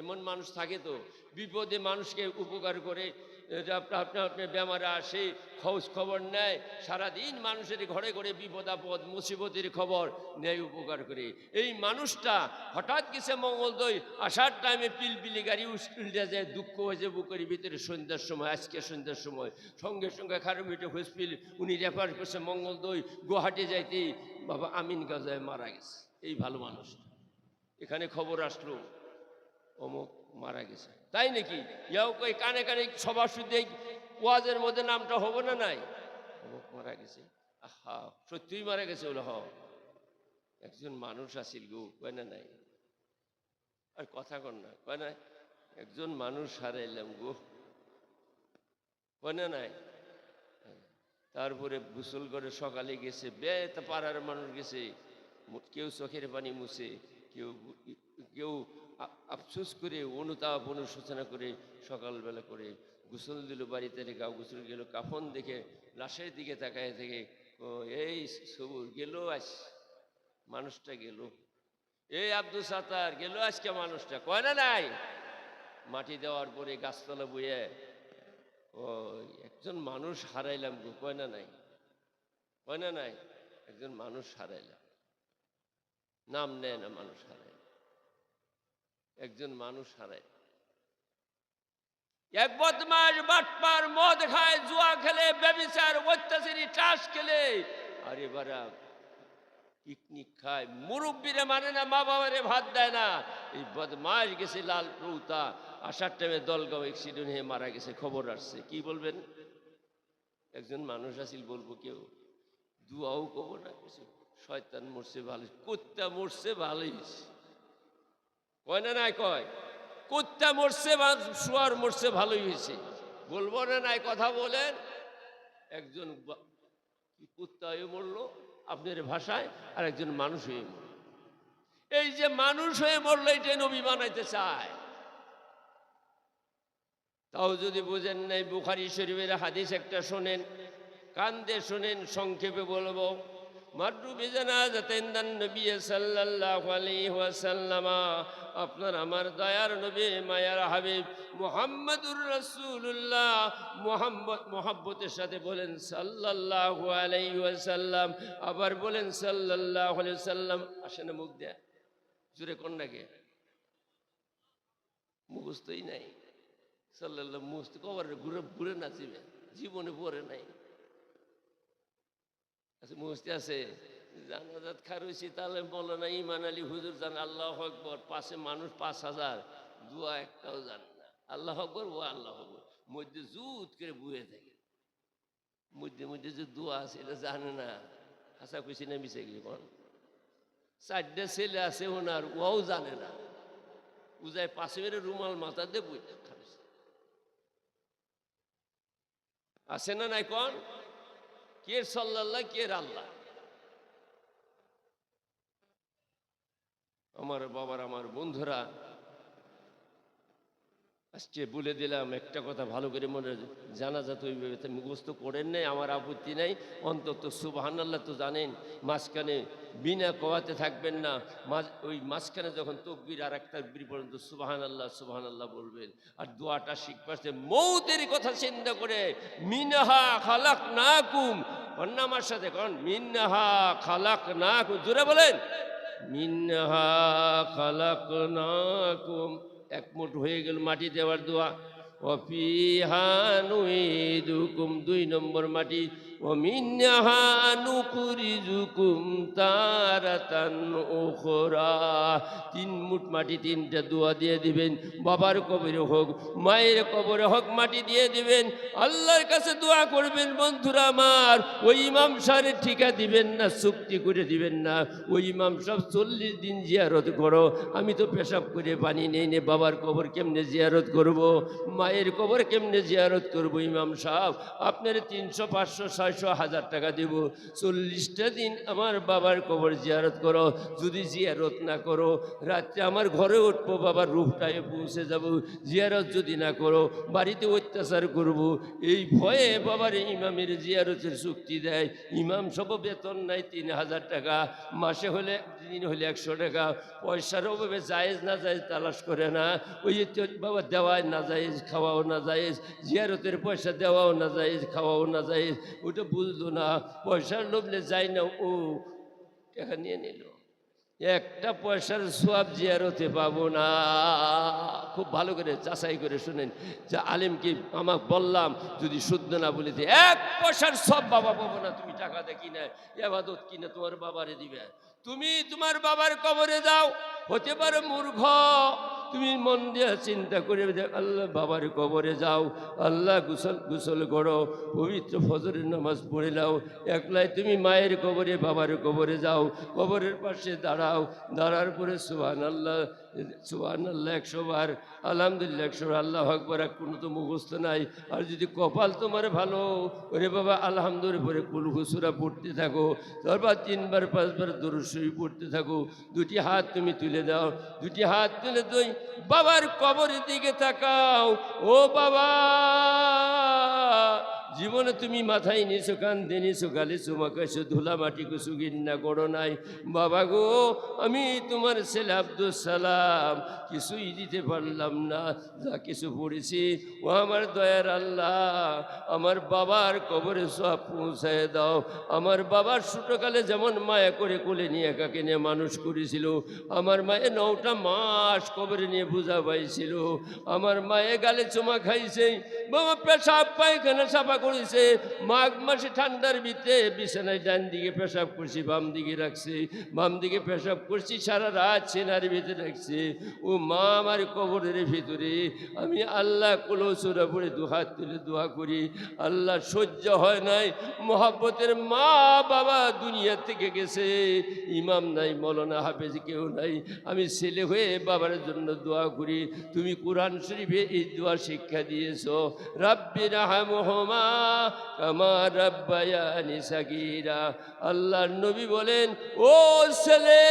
এমন মানুষ থাকে তো, বিপদে মানুষকে উপকার করে আপনার আপনার বেমারে আসে, খোঁজ খবর নেয়, সারাদিন মানুষের ঘরে ঘরে বিপদ, আপদ, মুসিবতের খবর নেয়, উপকার করে। এই মানুষটা হঠাৎ গেছে মঙ্গলদই আসার টাইমে পিলপিলি গাড়ি উল্টে যায়, দুঃখ হয়েছে বুকের ভিতরে, সন্ধ্যার সময়, আজকে সন্ধ্যার সময়। সঙ্গে সঙ্গে খারমিটে হসপিটাল উনি রেফার করছে মঙ্গলদই গুয়াহাটি যাইতেই, বাবা, আমিন গাজায় মারা গেছে। এই ভালো মানুষটা। এখানে খবর আসলো। অমুক মারা গেছে। তাই নাকি? ইয়াও কই কানে কানে সবার শুদ্ধ ওয়াজের মধ্যে নামটা হবে না নাই? অমুক মারা গেছে। আহা, সত্যিই মারা গেছে ওলা হ। একজন মানুষ আসিল গো, কয় না নাই? আর কথা কর না, কয় না, একজন মানুষ হারাইলাম গো, কয় না নাই? তারপরে গোসল করে সকালে গেছে, বেত পাড়ার মানুষ গেছে কেউ চোখের পানি মুছে, কেউ কেউ আফসোস করে, অনুতাপ, অনুশোচনা করে সকালবেলা করে গোসল দিল বাড়িতে গা গোসল গেল কাফন দেখে, লাশের দিকে তাকায় থেকে এই সবুর, গেল আজ? মানুষটা গেল। এই আব্দুল সাতার গেল আজকে মানুষটা? কয়, না, নাই। মাটি দেওয়ার পরে গাছতলা বইয়ে ও একজন মানুষ হারাইলাম গো। কয়, না, নাই। কয়, না, নাই। একজন মানুষ হারাইলাম। নাম নেয় না মানুষ হারায়। একজন মানুষ হারায়। এক বদমাস বাটপার মদ খায়, জুয়া খেলে, ব্যবিচার, অত্যাচারী টাস খেলে। আর এবারে পিকনিক খায়, মুরব্বীরা মানে না মা বাবারে ভাত দেয় না। এই বদমাস গেছে লাল প্রৌতা আসার টাইমে দলগাঁও অ্যাক্সিডেন্ট হয়ে মারা গেছে, খবর আসছে। কি বলবেন? একজন মানুষ আসিল বলব কেউ। দুয়াও কব না কিছু শয়তান মরছে ভালো কুত্তা মরছে ভালোই। কয় না, নাই কয়? কুত্তা মরছে, বা শুয়ার মরছে, ভালোই হয়েছে। বলব না, নাই কথা বলেন। একজন কুত্তা হয়ে মরলো? আপনার ভাষায় আর একজন মানুষ হয়ে মরল। এই যে মানুষ হয়ে মরলো, এটাই নবী বানাইতে চায়। তাও যদি বোঝেন নাই, বুখারি শরীফের হাদিস একটা শোনেন, কান্দে শোনেন, সংক্ষেপে বলব মাদ্রু বেজানা জাতেন্দান নবী সাল্লাল্লাহু আলাইহি ওয়াসাল্লামা আপনার আমার দয়ার নবী, মায়ার হাবিব মুহাম্মাদুর রাসূলুল্লাহ মোহাম্মদ, মোহাব্বতের সাথে বলেন সাল্লাল্লাহু আলাইহি ওয়াসাল্লাম, আবার বলেন সাল্লাল্লাহু সাল্লাম আসেন মুখ দেয় জুড়ে কোন নাকি? মুখস্থই নাই। সাল্লাল্লাহ, মুখস্থ কবার ঘুরে ঘুরে নাচিবে, জীবনে পড়ে নাই। আচ্ছা মুখস্থ আছে? জানাজাত তাহলে বলো না ইমান আলী হুজুর জান, আল্লাহ আকবর, পাশে মানুষ পাঁচ হাজার, দুয়া একটাও জান না। আল্লাহ আকবর ও আল্লাহ আকবর। মধ্যে জুত করে বুয়ে থাকে। মধ্যে মধ্যে যে আছে, এটা জানে না। হাসা খুশি না মিশে গিয়ে কোন ছেলে আছে ওনার ওও জানে না। উজায় পাশে মেরে রুমাল মাথা দিয়ে বই আছে না নাই কোন? কে সাল্লাল্লাহ, কে আল্লাহ? আমার বাবার, আমার বন্ধুরা, আজকে বলে দিলাম একটা কথা ভালো করে মনে জানা যাত ওইভাবে মুখস্থ করেন নাই, আমার আপত্তি নাই, অন্তত সুবাহান আল্লাহ তো জানেন, মাঝখানে বিনা কওয়াতে থাকবেন না, মাঝ, ওই মাঝখানে যখন তকবির আর একটা তকবির পর্যন্ত সুবাহান আল্লাহ সুবাহান আল্লাহ বলবেন, আর দোয়াটা শিখতে মৌতের কথা চিন্তা করে, মিনহা খালাক না কুম অন্য আমার সাথে কন, মিনহা খালাক না কুম জোরে বলেন। মিনহা খালাকনাকুম। না কুম এক হয়ে গেল মাটি দেওয়ার দোয়া। দুকুম দুই নম্বর মাটি। অমিনহানুকুরিজুকুম তারাতান ওখরা তিন মুঠ মাটি তিনটা দোয়া দিয়ে দিবেন, বাবার কবরে হোক, মায়ের কবরে হোক মাটি দিয়ে দিবেন, আল্লাহর কাছে দোয়া করবেন, বন্ধুরা আমার, ওই ইমাম সাহের ঠিকা দিবেন না, চুক্তি করে দিবেন না, ওই ইমাম সাহেব চল্লিশ দিন জিয়ারত করো, আমি তো পেশাব করে পানি নেই নে, বাবার কবর কেমনে জিয়ারত করব, মায়ের কবর কেমনে জিয়ারত করব ইমাম সাহেব, আপনার তিনশো পাঁচশো, ছয়শো ছয়শো হাজার টাকা দেব। চল্লিশটা দিন আমার বাবার কবর জিয়ারত করো। যদি জিয়ারত না করো, রাত্রে আমার ঘরে উঠবো, বাবার রূপটায় পৌঁছে যাব। জিয়ারত যদি না করো, বাড়িতে অত্যাচার করব। এই ভয়ে বাবার ইমামের জিয়ারতের চুক্তি দেয়। ইমাম সব বেতন নাই, তিন হাজার টাকা। মাসে হলে, দিন হলে একশো টাকা। পয়সার অভাবে জায়েজ না জায়েজ তালাশ করে না। ওই বাবা দেওয়ায় না জায়েজ, খাওয়াও না জায়েজ। জিয়ারতের পয়সা দেওয়াও না জায়েজ, খাওয়াও না জায়েজ। ওটা বুঝলো না। পয়সার লোভলে যায় না, ও টাকা নিয়ে নিল। একটা পয়সার সোয়াব জিয়ারতে পাবো না। খুব ভালো করে যাচাই করে শুনেন। যে আলিমকে আমাকে বললাম, যদি শুদ্ধ না বলিতে এক পয়সার সব বাবা পাবো না, তুমি টাকা দিয়ে কিনে, এবাদত কিনে তোমার বাবারে দিবে। তুমি তোমার বাবার কবরে যাও। হতে পারে মূর্খ। তুমি মন দিয়ে চিন্তা করে আল্লাহ বাবার কবরে যাও, আল্লাহ গুসল গুসল করো, পবিত্র ফজরের নামাজ পড়ে নাও, একলাই তুমি মায়ের কবরে, বাবার কবরে যাও, কবরের পাশে দাঁড়াও, দাঁড়ার পরে সুহান আল্লাহ সুহান আল্লাহ একশো বার, আলহামদুলিল্লাহ একশো বার, আল্লাহ আকবর কোনো তো মুখস্থ নাই। আর যদি কপাল তোমার ভালো, ওরে বাবা আলহামদুলিল্লাহ পরে কুল হুসুরা পড়তে থাকো, তারপর তিনবার, পাঁচবার দরুসই পড়তে থাকো, দুটি হাত তুমি তুলে দাও দুটি হাত তুলে তুই বাবার কবরের দিকে তাকাও। ও বাবা! জীবনে তুমি মাথায় নিছো, কান্দে নিছো, গালে চুমাকাইছো ধুলা মাটি কুসু গিন্না করো নাই। বাবা গো, আমি তোমার ছেলে আব্দুল সালাম, কিছুই দিতে পারলাম না, যা কিছু পড়েছি, ও আমার দয়ার আল্লাহ, আমার বাবার কবরে সব পৌঁছায় দাও। আমার বাবার ছোটকালে যেমন মায়া করে কোলে নিয়ে, একাকে নিয়ে মানুষ করেছিল, আমার মায়ে নটা মাস কবরে নিয়ে বোঝা পাইছিল, আমার মায়ে গালে চুমা খাইছে বাবা পেশাব পায়খানা সাফা করেছে, মাঘ মাসে ঠান্ডার ভিতরে বিছানায় ডান দিকে পেশাব করছি, বাম দিকে রাখছে, বাম দিকে পেশাব করছি, সারা রাত সেনার ভিতরে রাখছে। ও মা আমার কবরের ভিতরে, আমি আল্লাহ কোলো চোরা পড়ে দুহাত তুলে দোয়া করি, আল্লাহ সহ্য হয় নাই, মহাব্বতের মা বাবা দুনিয়া থেকে গেছে, ইমাম নাই, মৌলানা হাফেজ কেউ নাই, আমি ছেলে হয়ে বাবার জন্য দোয়া করি, তুমি কোরআন শরীফে এই দোয়া শিক্ষা দিয়েছ। রাব্বি রাহামহমা কামা রাব্বায়ানি সাগীরা। আল্লাহর নবী বলেন, ও ছেলে,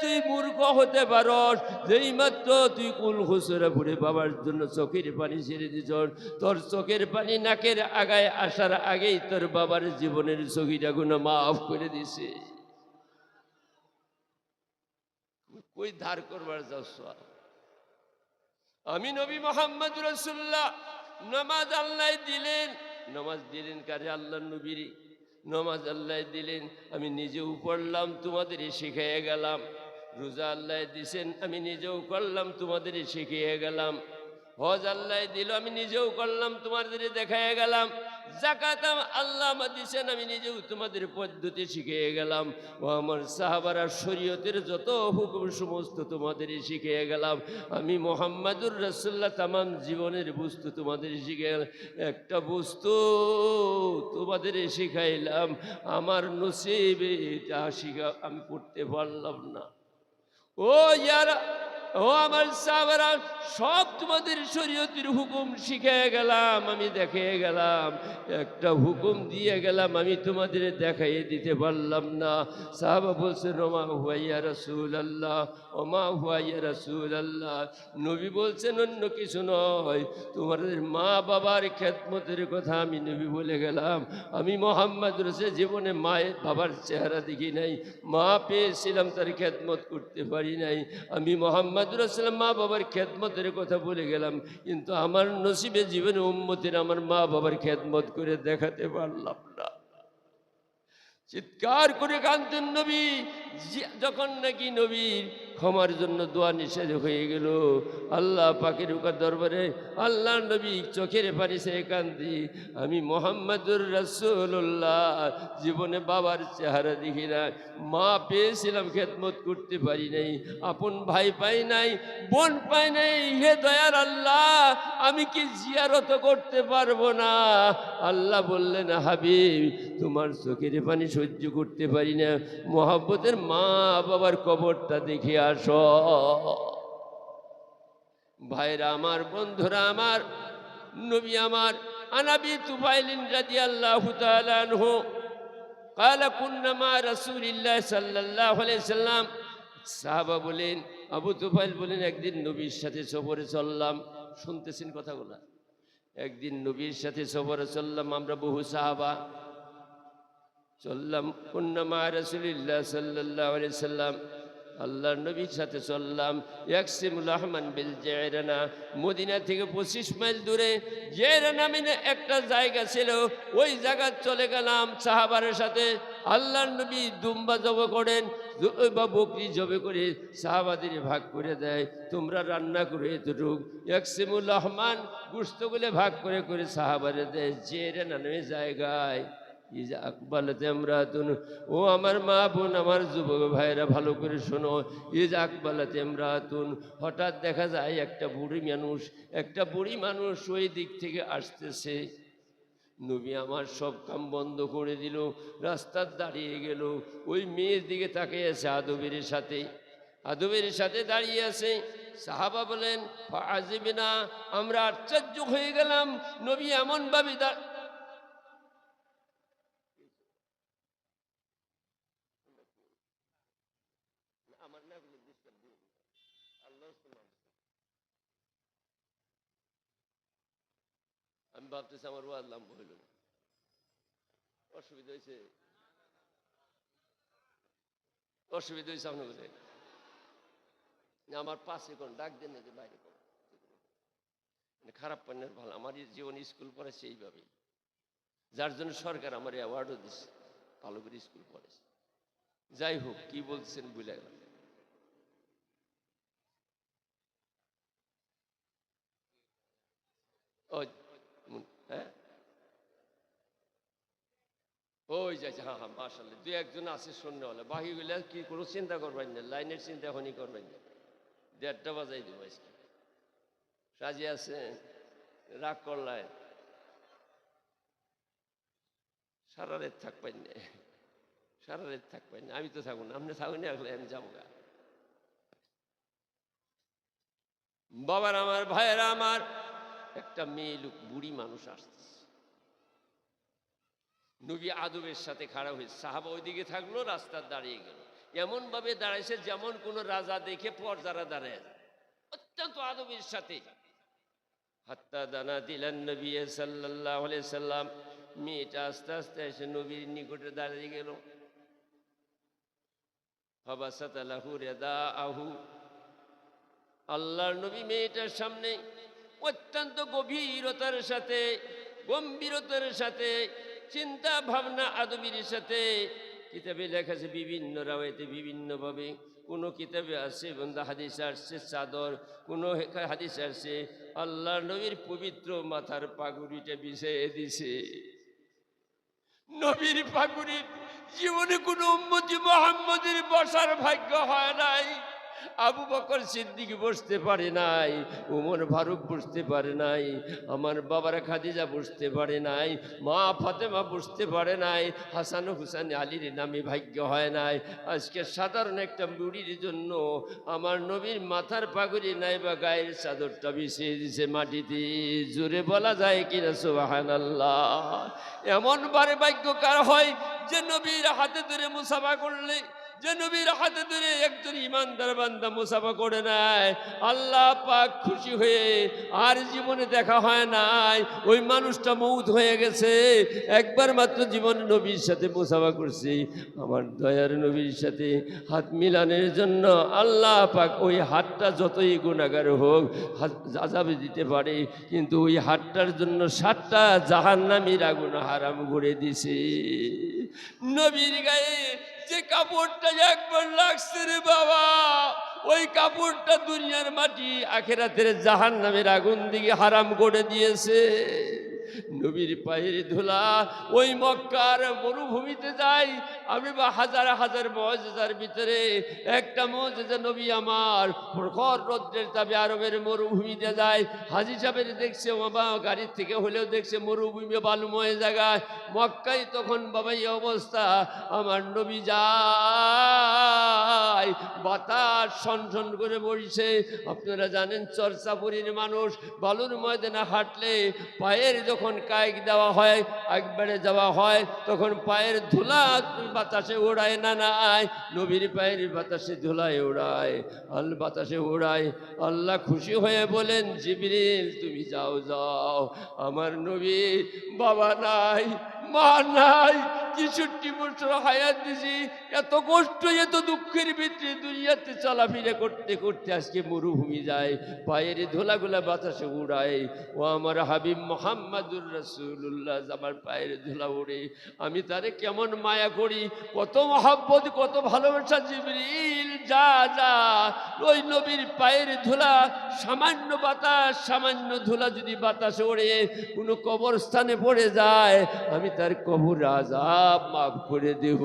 তুই মূর্খ হতে পারস যেই মাত্র তুই কুল হুসুরা পড়ে বাবার জন্য চোখের পানি ছেড়ে দিছ তোর চোখের পানি নাকের আগায় আসার আগেই তোর বাবার জীবনের চোখিটা গুলো মাফ করে দিছে কই ধার করবার যাচ্ছ? আমি নবী মোহাম্মদ রসুল্লাহ নমাজ আল্লাহ দিলেন। নমাজ দিলেন কারে আল্লাহ নবীর। নমাজ আল্লাহ দিলেন। আমি নিজেও পড়লাম তোমাদের শিখাইয়া গেলাম। রোজা আল্লাহ দিছেন, আমি নিজেও করলাম তোমাদের শিখিয়ে গেলাম। হজ আল্লাহ দিল, আমি নিজেও করলাম, তোমাদের দেখাইয়া গেলাম। জাকাত আম- আল্লাহ দিছেন, আমি নিজেও তোমাদের পদ্ধতি শিখিয়ে গেলাম। ও আমার সাহাবারা, শরীয়তের যত হুকুম সমস্ত তোমাদের শিখিয়ে গেলাম। আমি মোহাম্মদুর রসুল্লাহ তামাম জীবনের বস্তু তোমাদের শিখে গেলাম। একটা বস্তু তোমাদের শিখাইলাম, আমার নসিবে এটা শিখা আমি করতে পারলাম না। ও ইয়ারা ও আমার সাহাবারা, সব তোমাদের শরীয়তের হুকুম শিখে গেলাম, আমি দেখে গেলাম, একটা হুকুম দিয়ে গেলাম, আমি তোমাদের দেখাইয়ে দিতে পারলাম না। সাহাবা বলছেন ওমা হুয়াইয়া রসুল আল্লাহ ওমা হুয়াইয়া রসুল আল্লাহ নবী বলছেন, অন্য কিছু নয়, তোমাদের মা বাবার খেদমতের কথা আমি নবী বলে গেলাম। আমি মোহাম্মদ রসে জীবনে মায়ের বাবার চেহারা দেখি নাই, মা পেয়েছিলাম তার খেদমত করতে পারি নাই। আমি মোহাম্মদ রসলাম মা বাবার খেদমতের কথা বলে গেলাম, কিন্তু আমার নসিবে জীবনে উম্মতির আমার মা বাবার খেদমত করে দেখাতে পারলাম না। চিৎকার করে কান্তেন নবী যখন নাকি নবীর ক্ষমার জন্য দোয়া নিষেধ হয়ে গেল। আল্লাহ পাকের উকার দরবারে আল্লাহ নবী চোখের পানি সে কান্দি। আমি মোহাম্মদুর রসুল্লাহ জীবনে বাবার চেহারা দেখি না। মা পেয়েছিলাম খেদমত করতে পারি নাই। আপন ভাই পাই নাই, বোন পাই নাই। হে দয়ার আল্লাহ, আমি কি জিয়ারত করতে পারব না? আল্লাহ বললেন, হাবিব, তোমার চোখের পানি সহ্য করতে পারি না। মহাব্বতের মা বাবার কবরটা দেখে আস। ভাইরা আমার, বন্ধুরা আমার, নবী আমার, আনাবি তুফাইলিন রাজি আল্লাহ তালানহ কালা কুন্নামা রসুলিল্লাহ সাল্লাহ সাল্লাম, সাহাবা বলেন, আবু তুফাইল বলেন, একদিন নবীর সাথে সফরে চললাম, শুনতেছেন কথাগুলো? একদিন নবীর সাথে সফরে চললাম, আমরা বহু সাহাবা চললাম কুন্নামা রসুলিল্লাহ সাল্লাহ সাল্লাম আল্লাহ নবীর সাথে চললাম। ইয়াকসিমুল রহমান বিল জেরানা। মদিনা থেকে পঁচিশ মাইল দূরে জেরানা মিনে একটা জায়গা ছিল। ওই জায়গা চলে গেলাম সাহাবারের সাথে। আল্লাহ নবী দুম্বা জব করেন। বা বকরি জবে করে সাহাবাদের ভাগ করে দেয়। তোমরা রান্না করে এতটুক। ইয়াকসিমুল রহমান গুস্তগুলো ভাগ করে করে সাহাবারে দেয়। জেরানা নামে জায়গায়। ইজা আকবালাতে আমরাতুন ও আমার মা বোন, আমার যুবক ভাইরা ভালো করে শোনো। ইজা আকবালাতে আমরাতুন হঠাৎ দেখা যায় একটা বুড়ি মানুষ, একটা বুড়ি মানুষ ওই দিক থেকে আসতেছে। নবী আমার সব কাম বন্ধ করে দিল, রাস্তার দাঁড়িয়ে গেল। ওই মেয়ের দিকে তাকিয়ে আছে আদবের সাথে। আদবের সাথে দাঁড়িয়ে আছে। সাহাবা বলেন আজিবে না আমরা আশ্চর্য হয়ে গেলাম। নবী এমনভাবে দা আমার না এগুলো disturb দিও না। আল্লাহর নাম। আমি ভাবতেছি আমার ওয়াজ লাম্ব হইল না। অসুবিধা হয়েছে অসুবিধা হয়েছে আপনার না, আমার পাশে কোন ডাক দেন যে বাইরে কোন খারাপ পান্নের ভালো। আমার জীবন স্কুল পড়েছে এইভাবেই। যার জন্য সরকার আমার অ্যাওয়ার্ডও দিচ্ছে ভালো করে স্কুল পড়েছে। যাই হোক কি বলছেন বুঝে গেলাম। ওই উম, হ্যাঁ ওই যাচ্ছে হ্যাঁ হ্যাঁ মাসাল্লাহ দু একজন আছে শূন্য হলে। বাকি গুলো কি কোনো চিন্তা করবেন না, লাইনের চিন্তা এখনই করবেন না। দেড়টা বাজাই দেবো আজকে। রাজি আছে? রাগ করলায়? সারা রাত থাকবেন না। সারা রাত থাকবেন না। আমি তো থাকব না, আপনি থাকুন আসলে আমি যাব গা। বাবার, আমার ভাইয়েরা, আমার একটা মেয়ে, লোক, বুড়ি মানুষ আসতেছে। নবী আদবের সাথে খাড়া হয়েছে সাহাবা ওইদিকে থাকল, রাস্তার দাঁড়িয়ে গেল। এমন ভাবে দাঁড়াইছে যেমন কোন রাজা দেখে পর যারা দাঁড়ায়। অত্যন্ত আদবের সাথে। হাত্তা দানা দিলেন নবী সাল্লাহ সাল্লাম। মেয়েটা আস্তে আস্তে এসে নবীর নিকটে দাঁড়িয়ে গেল। ফাবাসাত লাহু রেদা আহু আল্লাহর নবী মেয়েটার সামনে অত্যন্ত গভীরতার সাথে, গম্ভীরতার সাথে চিন্তা ভাবনা আদবির সাথে কিতাবে লেখা আছে বিভিন্ন রাওয়াইতে বিভিন্নভাবে। কোনো কিতাবে আছে বন্ধা, হাদিস আসছে, চাদর, কোনো হাদিস আসছে আল্লাহ নবীর পবিত্র মাথার পাগুড়িটা বিছিয়ে দিছে। নবীর পাগুড়ির জীবনে কোনো উম্মতি মোহাম্মদের বসার ভাগ্য হয় নাই। আবু বকর সিদ্দিক বসতে পারে নাই, উমর ফারুক বসতে পারে নাই, আমার বাবার খাদিজা বসতে পারে নাই, মা ফাতেমা বসতে পারে নাই, হাসান হুসান আলীর নামে ভাগ্য হয় নাই। আজকে সাধারণ একটা বুড়ির জন্য আমার নবীর মাথার পাগড়ি নাই বা গায়ের চাদরটা বিছিয়ে দিছে মাটিতে। জোরে বলা যায় কিনা সুবাহান আল্লাহ এমন বারে ভাগ্য কার হয় যে নবীর হাতে ধরে মুসাফা করলে যে নবীর হাতে ধরে একজন ইমানদার বান্দা মুসাফা করে নেয়, আল্লাহ পাক খুশি হয়ে আর জীবনে দেখা হয় নাই। ওই মানুষটা মৌত হয়ে গেছে। একবার মাত্র জীবনে নবীর সাথে মুসাফা করছি। আমার দয়ার নবীর সাথে হাত মিলানের জন্য আল্লাহ পাক ওই হাতটা যতই গুণাগার হোক আজাবে দিতে পারে। কিন্তু ওই হাতটার জন্য সাতটা জাহান্নামীর আগুন হারাম করে দিছে। নবীর গায়ে যে কাপড়টা একবার লাগছে রে বাবা, ওই কাপড়টা দুনিয়ার মাটি আখেরাতের জাহান নামের আগুন দিকে হারাম করে দিয়েছে। নবীর পায়ের ধুলা ওই মক্কার মরুভূমিতে যাই, আমি বা হাজার হাজার মজার ভিতরে একটা মজা নবী আমার প্রখর রৌদ্রের তাবে আরবের মরুভূমিতে যায়। হাজি সাহেবের দেখছে বাবা গাড়ির থেকে হলেও দেখছে মরুভূমি বালুময় জায়গায়। মক্কায় তখন বাবা, এই অবস্থা। আমার নবী যায় যায় বাতাস সনসন করে বলছে আপনারা জানেন চর্চা চর্চাপুরীর মানুষ বালুর ময়দানে হাঁটলে পায়ের যখন কায়ক দেওয়া হয় একবারে যাওয়া হয়, তখন পায়ের ধুলা বাতাসে ওড়ায় না না, আয়। নবীর পায়ের বাতাসে ধুলায় ওড়ায় আল বাতাসে ওড়ায় আল্লাহ খুশি হয়ে বলেন, জিবরিল, তুমি যাও যাও। আমার নবী বাবা নাই মা নাই তেষট্টি বছর হায়াত দিছি, এত কষ্ট, এত দুঃখের ভিতরে দুনিয়াতে চলাফেরা করতে করতে আজকে মরুভূমি যায়, পায়ের ধুলাগুলা বাতাসে উড়ায়। ও আমার হাবিব মোহাম্মদুর রসুল্লাহ আমার পায়ের ধুলা উড়ে। আমি তারে কেমন মায়া করি, কত মহাব্বত, কত ভালোবাসা জিবরিল, যা যা। ওই নবীর পায়ের ধুলা, সামান্য বাতাস, সামান্য ধুলা যদি বাতাসে ওড়ে কোনো কবরস্থানে পড়ে যায়, আমি তার কবর আজাব মাফ করে দেব।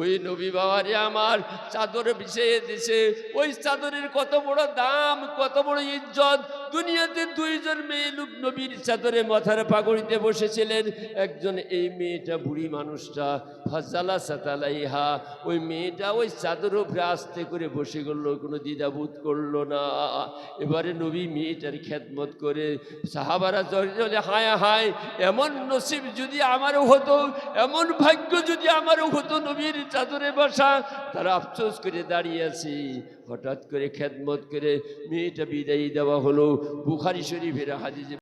ওই নবী বাবারে আমার চাদর বিছিয়ে দিছে। ওই চাদরের কত বড় দাম, কত বড় ইজ্জত। দুনিয়াতে দুইজন মেয়ে লোক নবীর চাদরে মাথার পাগড়িতে বসেছিলেন। একজন এই মেয়েটা বুড়ি মানুষটা ফাজালা সাতালাইহা। ওই মেয়েটা ওই চাদর উপরে আস্তে করে বসে গেল, কোনো দ্বিধাবোধ করল না। এবারে নবী মেয়েটার খেদমত করে, সাহাবারা জলে হায় হায়, এমন নসিব যদি আমারও হতো, এমন ভাগ্য যদি আমারও হতো নবীর চাদরে বসা, তারা আফসোস করে দাঁড়িয়ে আছি। হঠাৎ করে খেদমত করে মেয়েটা বিদায়ী দেওয়া হলো। বুখারি শরীফের হাদিসে